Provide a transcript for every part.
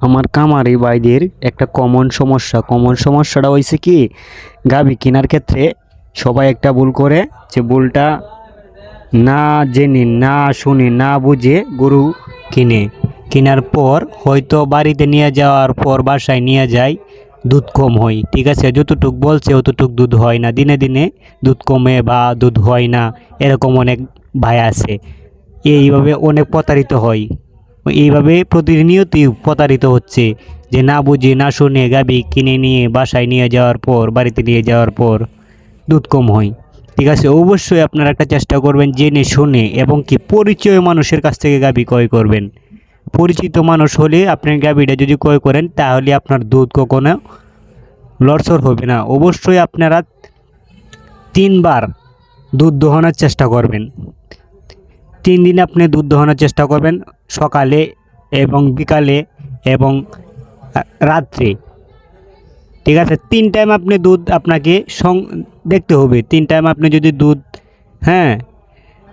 আমার কামারি বাইদের একটা কমন সমস্যা। কমন সমস্যাটা হয়েছে কি গাবি কেনার ক্ষেত্রে সবাই একটা ভুল করে যে ভুলটা না জেনে, না শুনে, না বুঝে গরু কিনে। কেনার পর হয়তো বাড়িতে নিয়ে যাওয়ার পর বাসায় নিয়ে যায় দুধ কম হয়। ঠিক আছে, যতটুক বলছে অতটুক দুধ হয় না। দিনে দিনে দুধ কমে বা দুধ হয় না, এরকম অনেক ভাই আছে। এইভাবে অনেক প্রতারিত হয়। এইভাবে প্রতিনিয়তই প্রতারিত হচ্ছে যে না বুঝে, না শুনে গাবি কিনে নিয়ে বাসায় নিয়ে যাওয়ার পর, বাড়িতে নিয়ে যাওয়ার পর দুধ কম হয়। ঠিক আছে, অবশ্যই আপনারা একটা চেষ্টা করবেন জেনে শুনে এবং কি পরিচয় মানুষের কাছ থেকে গাবি ক্রয় করবেন। পরিচিত মানুষ হলে আপনি গাবিটা যদি ক্রয় করেন তাহলে আপনার দুধ কখনো লড়সড় হবে না। অবশ্যই আপনারা তিনবার দুধ দোহানোর চেষ্টা করবেন। তিন দিন আপনি দুধ দোহানোর চেষ্টা করবেন সকালে এবং বিকালে এবং রাত্রে। ঠিক আছে? তিন টাইম আপনি দুধ আপনাকে সং, দেখতে হবে। তিন টাইম আপনি যদি দুধ হ্যাঁ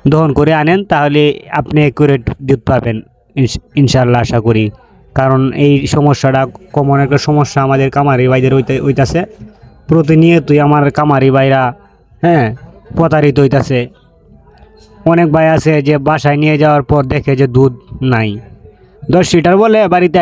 দহন করে আনেন, তাহলে আপনি একুরেট দুধ পাবেন, ইনশ- ইনশাল্লাহ আশা করি। কারণ এই সমস্যাটা কমন একটা সমস্যা আমাদের কামারি ভাইদের হইতে, হইতাছে। প্রতিনিয়তই আমার কামারি ভাইরা হ্যাঁ প্রতারিত হইতাছে। অনেক ভাই আছে যে বাসায় নিয়ে যাওয়ার পর দেখে যে দুধ নাই। দশ লিটার বলে বাড়িতে